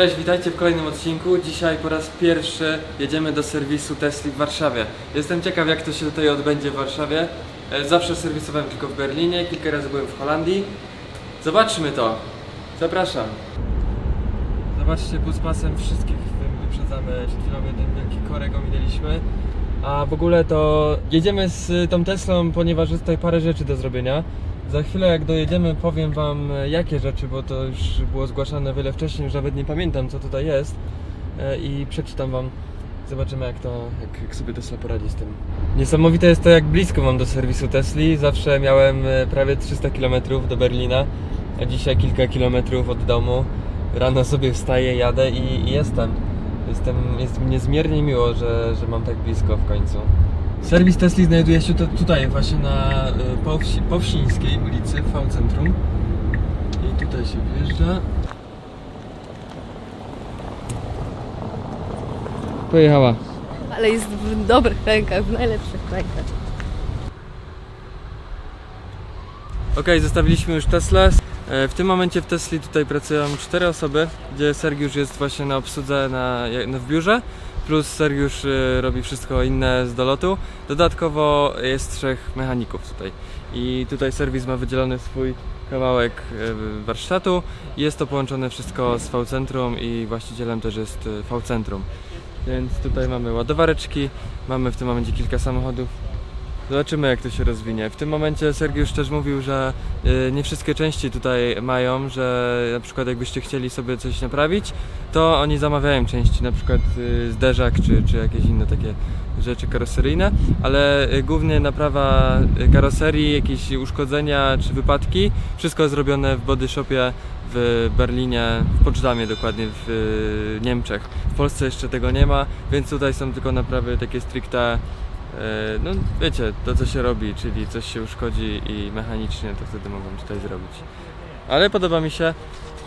Cześć, witajcie w kolejnym odcinku. Dzisiaj po raz pierwszy jedziemy do serwisu Tesla w Warszawie. Jestem ciekaw, jak to się tutaj odbędzie w Warszawie. E, Zawsze serwisowałem tylko w Berlinie, kilka razy byłem w Holandii. Zobaczmy to. Zapraszam. Zobaczcie, buspasem wszystkich wyprzedzamy. Przed chwilą jeden wielki korek ominęliśmy. A w ogóle to jedziemy z tą Teslą, ponieważ jest tutaj parę rzeczy do zrobienia. Za chwilę jak dojedziemy powiem wam jakie rzeczy, bo to już było zgłaszane wiele wcześniej, już nawet nie pamiętam co tutaj jest E, i przeczytam wam. Zobaczymy jak to, jak, jak sobie Tesla poradzi z tym. Niesamowite jest to jak blisko mam do serwisu Tesli. Zawsze miałem e, prawie 300 km do Berlina, a dzisiaj kilka kilometrów od domu. Rano sobie wstaję, jadę i, i jestem. Jestem, jest mi niezmiernie miło, że, że mam tak blisko w końcu. Serwis Tesli znajduje się to tutaj właśnie na y, Powsi, Powsińskiej ulicy V Centrum. I tutaj się wjeżdża. Pojechała. Ale jest w dobrych rękach, w najlepszych rękach. Okej, zostawiliśmy już Teslę. E, W tym momencie w Tesli tutaj pracują cztery osoby, gdzie Sergiusz jest właśnie na obsłudze na, na w biurze, plus Sergiusz e, robi wszystko inne z dolotu. Dodatkowo jest trzech mechaników tutaj. I tutaj serwis ma wydzielony swój kawałek e, warsztatu. Jest to połączone wszystko z V-Centrum i właścicielem też jest e, V-Centrum. Więc tutaj mamy ładowareczki, mamy w tym momencie kilka samochodów. Zobaczymy jak to się rozwinie. W tym momencie Sergiusz też mówił, że y, nie wszystkie części tutaj mają, że na przykład jakbyście chcieli sobie coś naprawić, to oni zamawiają części, na przykład y, zderzak czy, czy jakieś inne takie rzeczy karoseryjne, ale y, głównie naprawa karoserii, jakieś uszkodzenia czy wypadki, wszystko zrobione w body shopie w Berlinie, w Poczdamie dokładnie, w Niemczech. W Polsce jeszcze tego nie ma, więc tutaj są tylko naprawy takie stricte No wiecie, to co się robi, czyli coś się uszkodzi i mechanicznie to wtedy mogą tutaj zrobić. Ale podoba mi się,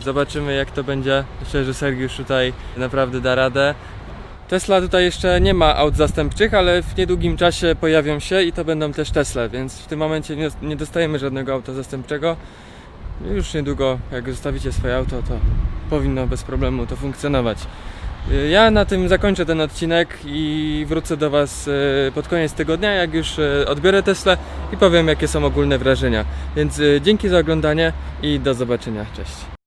zobaczymy jak to będzie. Myślę, że Sergiusz tutaj naprawdę da radę. Tesla tutaj jeszcze nie ma aut zastępczych, ale w niedługim czasie pojawią się i to będą też Tesla, więc w tym momencie nie, nie dostajemy żadnego auta zastępczego. Już niedługo, jak zostawicie swoje auto, to powinno bez problemu to funkcjonować. Ja na tym zakończę ten odcinek i wrócę do Was y, pod koniec tygodnia, jak już y, odbiorę Tesla i powiem, jakie są ogólne wrażenia. Więc y, dzięki za oglądanie i do zobaczenia. Cześć.